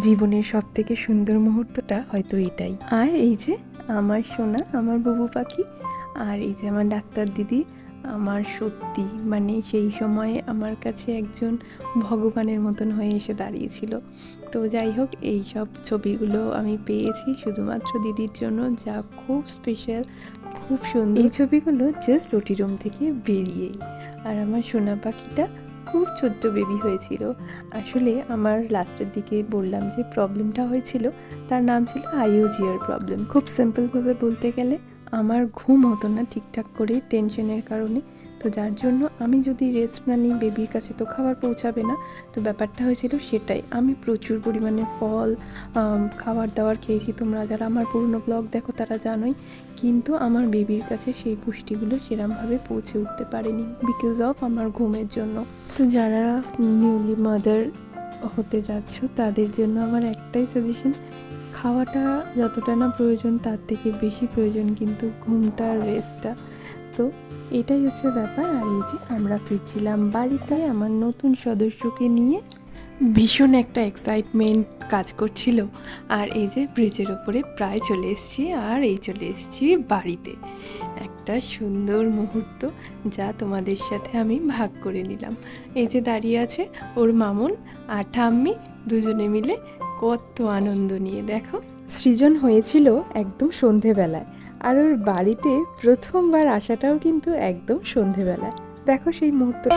জীবনের সব থেকে সুন্দর মুহূর্তটা হয়তো এটাই আর এই যে আমার সোনা, আমার বুবু পাখি, আর এই যে আমার ডাক্তার দিদি, আমার সত্যি মানে সেই সময়ে আমার কাছে একজন ভগবানের মতন হয়ে এসে দাঁড়িয়েছিল। তো যাই হোক, এই সব ছবিগুলো আমি পেয়েছি শুধুমাত্র দিদির জন্য, যা খুব স্পেশাল খুব সুন্দর। এই ছবিগুলো জাস্ট ওটি রুম থেকে বেরিয়েই। আর আমার সোনা পাখিটা খুব ছোট্ট বেবি হয়েছিল। আসলে আমার লাস্টের দিকে বললাম যে প্রবলেমটা হয়েছিল, তার নাম ছিল আইওজিয়ার প্রবলেম খুব সিম্পলভাবে বলতে গেলে, আমার ঘুম হতো না ঠিকঠাক করে টেনশনের কারণে। তো যার জন্য আমি যদি রেস্ট না নিই বেবির কাছে তো খাবার পৌঁছাবে না। তো ব্যাপারটা হয়েছিল সেটাই। আমি প্রচুর পরিমাণে ফল খাবার দাবার খেয়েছি। তোমরা যারা আমার পুরনো ব্লগ দেখো তারা জানোই, কিন্তু আমার বেবির কাছে সেই পুষ্টিগুলো সেরমভাবে পৌঁছে উঠতে পারেনি বিকজ অফ আমার ঘুমের জন্য। তো যারা নিউলি মাদার হতে যাচ্ছ, তাদের জন্য আমার একটাই সাজেশন খাওয়াটা যতটা না প্রয়োজন তার থেকে বেশি প্রয়োজন কিন্তু ঘুমটা রেস্টটা তো এটাই হচ্ছে ব্যাপার। আর এই যে আমরা ফিরছিলাম বাড়িতে আমার নতুন সদস্যকে নিয়ে। ভীষণ একটা এক্সাইটমেন্ট কাজ করছিল। আর এই যে ব্রিজের ওপরে প্রায় চলে এসেছি আর এই চলে এসেছি বাড়িতে। একটা সুন্দর মুহূর্ত যা তোমাদের সাথে আমি ভাগ করে নিলাম। এই যে দাঁড়িয়ে আছে ওর মামুন আর ঠাম্মি দুজনে মিলে কত আনন্দ নিয়ে, দেখো। সৃজন হয়েছিল একদম সন্ধেবেলায়। আর ওর বাড়িতে প্রথমবার আসাটাও কিন্তু একদম সন্ধেবেলা দেখো সেই মুহূর্তটা।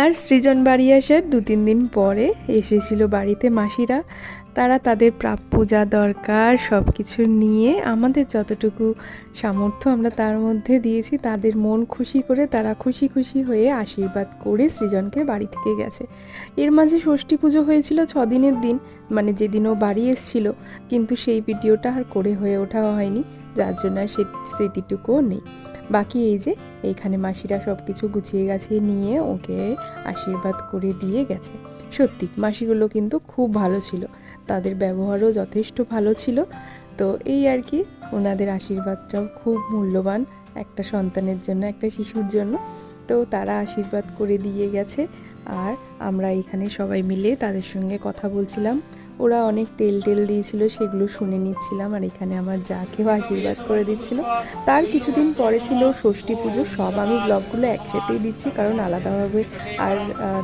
আর সৃজন বাড়ি আসার দু তিন দিন পরে এসেছিল বাড়িতে মাসিরা। তারা তাদের প্রাপ্য যা দরকার সব কিছু নিয়ে আমাদের যতটুকু সামর্থ্য আমরা তার মধ্যে দিয়েছি, তাদের মন খুশি করে তারা খুশি খুশি হয়ে আশীর্বাদ করে সৃজনকে বাড়ি থেকে গেছে। এর মাঝে ষষ্ঠী পুজো হয়েছিল ছ দিনের দিন মানে যেদিন ও বাড়ি এসেছিল, কিন্তু সেই ভিডিওটা আর করে হয়ে ওঠা হয়নি, যার জন্য সে স্মৃতিটুকুও নেই। বাকি এই যে এইখানে মাসিরা সব কিছু গুছিয়ে গাছিয়ে নিয়ে ওকে আশীর্বাদ করে দিয়ে গেছে। সত্যি, মাসিগুলো কিন্তু খুব ভালো ছিল। তাদের ব্যবহারও যথেষ্ট ভালো ছিল। তো এই আর কি, ওনাদের আশীর্বাদটাও খুব মূল্যবান একটা সন্তানের জন্য, একটা শিশুর জন্য। তো তারা আশীর্বাদ করে দিয়ে গেছে। আর আমরা এখানে সবাই মিলে তাদের সঙ্গে কথা বলছিলাম। ওরা অনেক তেল টেল দিয়েছিল, সেগুলো শুনে নিচ্ছিলাম আর এখানে আমার যাকেও আশীর্বাদ করে দিচ্ছিল। তার কিছুদিন পরে ছিল ষষ্ঠী পুজো, সব আমি ব্লগগুলো একসাথেই দিচ্ছি কারণ আলাদাভাবে আর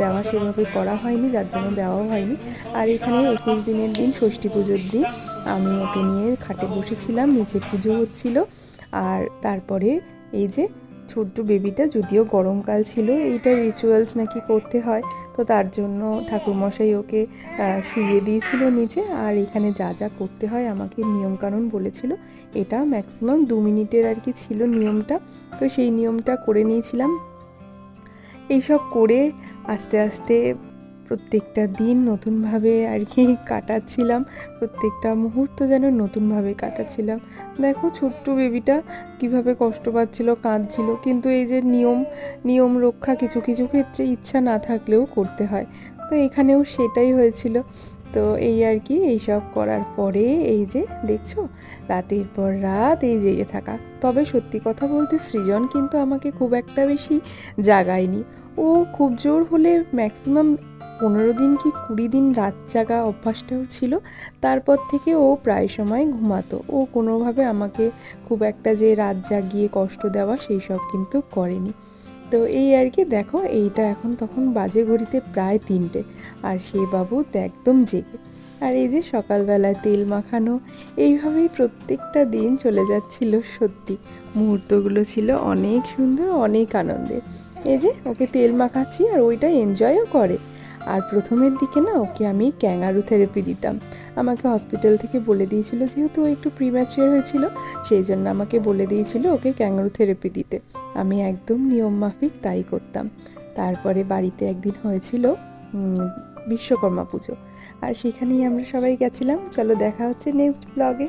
দেওয়া সেভাবে করা হয়নি, যার জন্য দেওয়াও হয়নি। আর এখানে একুশ দিনের দিন ষষ্ঠী পুজোর দিন আমি ওকে নিয়ে খাটে বসেছিলাম, নিচে পুজো হচ্ছিল। আর তারপরে এই যে ছোট্ট বেবিটা যদিও গরমকাল ছিল, এইটা রিচুয়ালস নাকি করতে হয় তো তার জন্য ঠাকুরমশাই ওকে শুয়ে দিয়েছিল নিচে আর এখানে যা যা করতে হয় আমাকে নিয়মকানুন বলেছিল। এটা ম্যাক্সিমাম দু মিনিটের আর কি ছিল নিয়মটা। তো সেই নিয়মটা করে নিয়েছিলাম। এইসব করে আস্তে আস্তে প্রত্যেকটা দিন নতুনভাবে আর কি কাটাচ্ছিলাম, প্রত্যেকটা মুহূর্ত যেন নতুনভাবে কাটাচ্ছিলাম। দেখো ছোট্ট বেবিটা কীভাবে কষ্ট পাচ্ছিল, কাঁদছিল, কিন্তু এই যে নিয়ম নিয়ম রক্ষা কিছু কিছু ক্ষেত্রে ইচ্ছা না থাকলেও করতে হয়। তো এখানেও সেটাই হয়েছিল। তো এই আর কি এইসব করার পরে এই যে দেখছ, রাতের পর রাত এই জেগে থাকা। তবে সত্যি কথা বলতে সৃজন কিন্তু আমাকে খুব একটা বেশি জাগায়নি। ও খুব জোর হলে ম্যাক্সিমাম পনেরো দিন কি কুড়ি দিন রাত জাগা অভ্যাসটাও ছিল। তারপর থেকে ও প্রায় সময় ঘুমাতো। ও কোনোভাবে আমাকে খুব একটা যে রাত জাগিয়ে কষ্ট দেওয়া সেই সব কিন্তু করেনি। তো এই আর কি, দেখো এইটা এখন তখন বাজে ঘড়িতে প্রায় তিনটে আর সে বাবু একদম জেগে। আর এই যে সকালবেলায় তেল মাখানো, এইভাবেই প্রত্যেকটা দিন চলে যাচ্ছিল সত্যি। মুহূর্তগুলো ছিল অনেক সুন্দর, অনেক আনন্দের। এই যে, ওকে তেল মাখাচ্ছি আর ওইটা এনজয়ও করে। আর প্রথমের দিকে না, ওকে আমি ক্যাঙ্গারু থেরাপি দিতাম। আমাকে হসপিটাল থেকে বলে দিয়েছিল যেহেতু ও একটু প্রিম্যাচিওর হয়েছিল, সেই জন্য আমাকে বলে দিয়েছিল ওকে ক্যাঙ্গারু থেরাপি দিতে। আমি একদম নিয়ম মাফিক তাই করতাম। তারপরে বাড়িতে একদিন হয়েছিল বিশ্বকর্মা পুজো। আর সেখানেই আমরা সবাই গেছিলাম। চলো দেখা হচ্ছে নেক্সট ব্লগে